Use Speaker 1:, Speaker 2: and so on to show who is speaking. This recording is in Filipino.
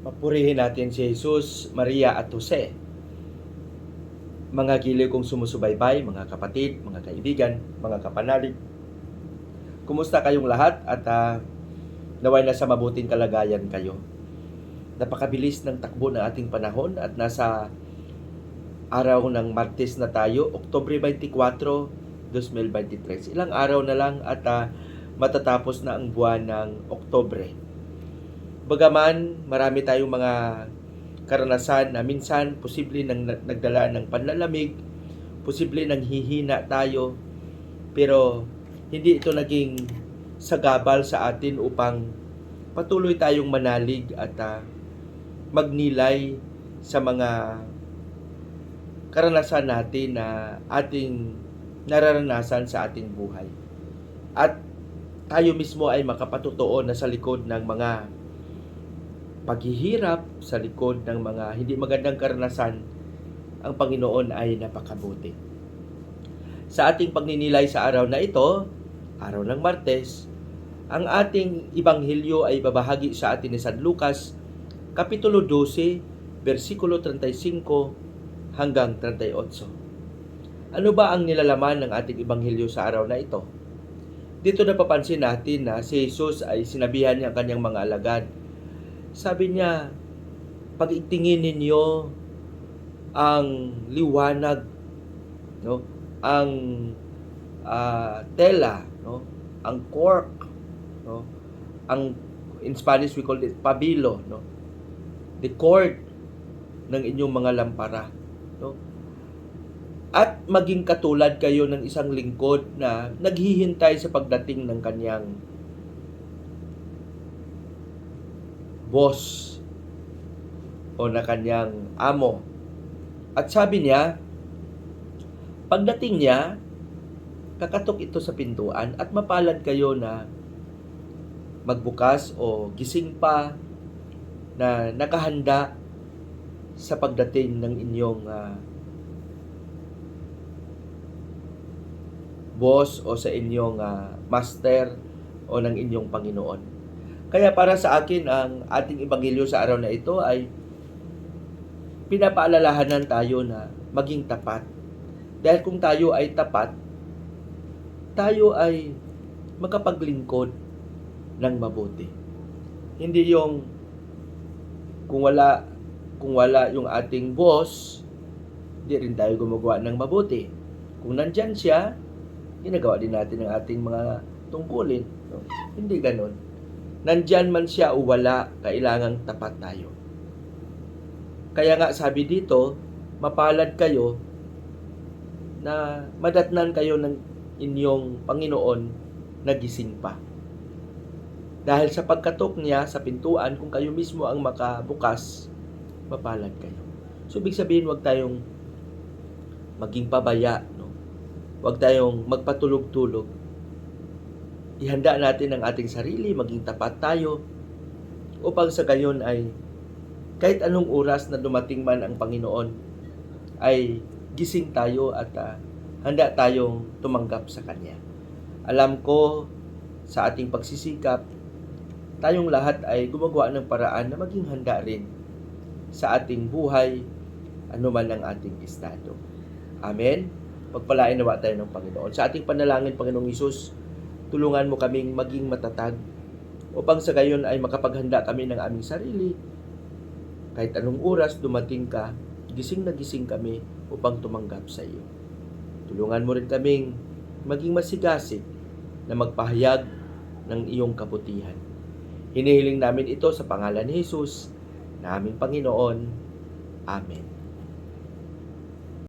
Speaker 1: Papurihin natin si Jesus, Maria at Jose. Mga giliw kong sumusubaybay, mga kapatid, mga kaibigan, mga kapanalig. Kumusta kayong lahat at ah, naway nasa mabuting kalagayan kayo. Napakabilis ng takbo ng ating panahon at nasa araw ng Martes na tayo, Oktobre 24, 2023. Ilang araw na lang at ah, matatapos na ang buwan ng Oktobre. Bagaman marami tayong mga karanasan na minsan posible nang nag- nagdala ng panlalamig, posible nang hihina tayo, pero hindi ito naging sagabal sa atin upang patuloy tayong manalig at ah, magnilay sa mga karanasan natin na ating nararanasan sa ating buhay. At tayo mismo ay makapatutuo na sa likod ng mga paghihirap, sa likod ng mga hindi magandang karanasan, ang Panginoon ay napakabuti. Sa ating pagninilay sa araw na ito, araw ng Martes, ang ating ibanghilyo ay babahagi sa atin ni San Lucas, Kapitulo 12, versikulo 35 hanggang 38. Ano ba ang nilalaman ng ating ibanghilyo sa araw na ito? Dito napapansin natin na si Jesus ay sinabihan niya ang kanyang mga alagad. Sabi niya, pag itingin ninyo ang liwanag, no? ang ah, tela, no? ang cork, no? ang in Spanish we call it pabilo, no? the cord ng inyong mga lampara. No? At maging katulad kayo ng isang lingkod na naghihintay sa pagdating ng kanyang boss o na kanyang amo. At sabi niya, pagdating niya, kakatok ito sa pintuan at mapalad kayo na magbukas o gising pa na nakahanda sa pagdating ng inyong ah, boss o sa inyong ah, master o ng inyong Panginoon. Kaya para sa akin ang ating ebanghelyo sa araw na ito ay pinapaalalahanan tayo na maging tapat. Dahil kung tayo ay tapat, tayo ay makapaglingkod ng mabuti. Hindi yung kung wala kung wala yung ating boss, hindi rin tayo gumagawa ng mabuti. Kung nandyan siya, ginagawa din natin ang ating mga tungkulin. No? Hindi ganon. Nandyan man siya o wala, kailangang tapat tayo. Kaya nga sabi dito, mapalad kayo na madatnan kayo ng inyong Panginoon na gising pa. Dahil sa pagkatok niya sa pintuan, kung kayo mismo ang makabukas, mapalad kayo. So, ibig sabihin, huwag tayong maging pabaya, no? Huwag tayong magpatulog-tulog. Ihanda natin ang ating sarili, maging tapat tayo, upang sa gayon ay kahit anong oras na dumating man ang Panginoon, ay gising tayo at ah, handa tayong tumanggap sa Kanya. Alam ko sa ating pagsisikap, tayong lahat ay gumagawa ng paraan na maging handa rin sa ating buhay, anuman ang ating estado. Amen? Pagpalain nawa tayo ng Panginoon. Sa ating panalangin, Panginoong Isus, tulungan mo kaming maging matatag upang sa gayon ay makapaghanda kami ng aming sarili. Kahit anong oras dumating ka, gising na gising kami upang tumanggap sa iyo. Tulungan mo rin kaming maging masigasig na magpahayag ng iyong kabutihan. Hinihiling namin ito sa pangalan ni Jesus, na aming Panginoon. Amen.